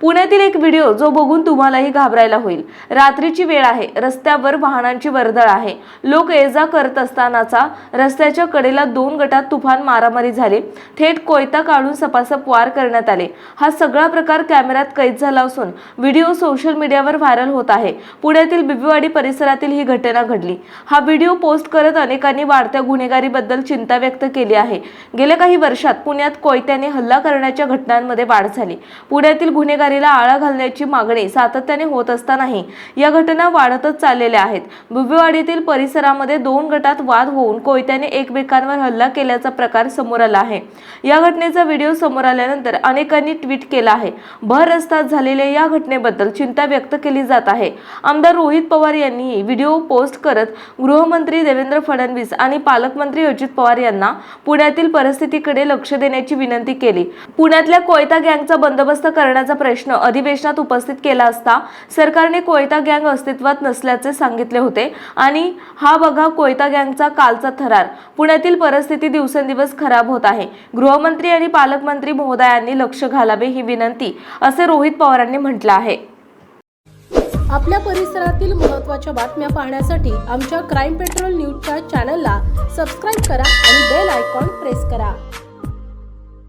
पुण्यातील एक व्हिडिओ जो बघून तुम्हालाही घाबरायला होईल. रात्रीची वेळ आहे. रस्त्यावर वाहनांची वर्दळ आहे. लोक ये जा करत असतानाचा रस्त्याच्या कडेला दोन गटात तुफान मारामारी झाली. थेट कोयता काढून सपासप वार करण्यात आले. हा सगळा प्रकार कॅमेऱ्यात कैद झाला असून व्हिडिओ सोशल मीडियावर व्हायरल होत आहे. पुण्यातील बिबीवाडी परिसरातील ही घटना घडली. हा व्हिडिओ पोस्ट करत अनेकांनी वाढत्या गुन्हेगारीबद्दल चिंता व्यक्त केली आहे. गेल्या काही वर्षात पुण्यात कोयत्याने हल्ला करण्याच्या घटनांमध्ये वाढ झाली. पुण्यातील बेरोजगारीला आळा घालण्याची मागणी सातत्याने होत असतानाही या घटना वाढतच चाललेल्या आहेत. बुबेवाडीतील परिसरामध्ये दोन गटात वाद होऊन कोयत्याने एकमेकांवर हल्ला केल्याचा प्रकार समोर आला आहे. या घटनेचा व्हिडिओ समोर आल्यानंतर अनेकांनी ट्विट केला आहे. भर रस्त्यात झालेल्या या घटनेबद्दल चिंता व्यक्त केली जात आहे. आमदार रोहित पवार यांनीही व्हिडिओ पोस्ट करत गृहमंत्री देवेंद्र फडणवीस आणि पालकमंत्री अजित पवार यांना पुण्यातील परिस्थितीकडे लक्ष देण्याची विनंती केली. पुण्यातल्या कोयता गँगचा बंदोबस्त करण्याचा प्रश्न अधिवेशनात उपस्थित केला असता सरकारने कोयता गँग अस्तित्वात नसल्याचे सांगितले होते. आणि हा बघा कोयता गँगचा कालचा थरार. पुण्यातील परिस्थिती दिवसेंदिवस खराब होत आहे. गृहमंत्री आणि पालकमंत्री महोदयांनी लक्ष घालावे ही विनंती असे रोहित पवारांनी म्हटलं आहे. आपल्या परिसरातील महत्त्वाच्या बातम्या पाहण्यासाठी आमच्या क्राईम पेट्रोल न्यूजच्या चॅनलला सबस्क्राईब करा आणि बेल आयकॉन प्रेस करा.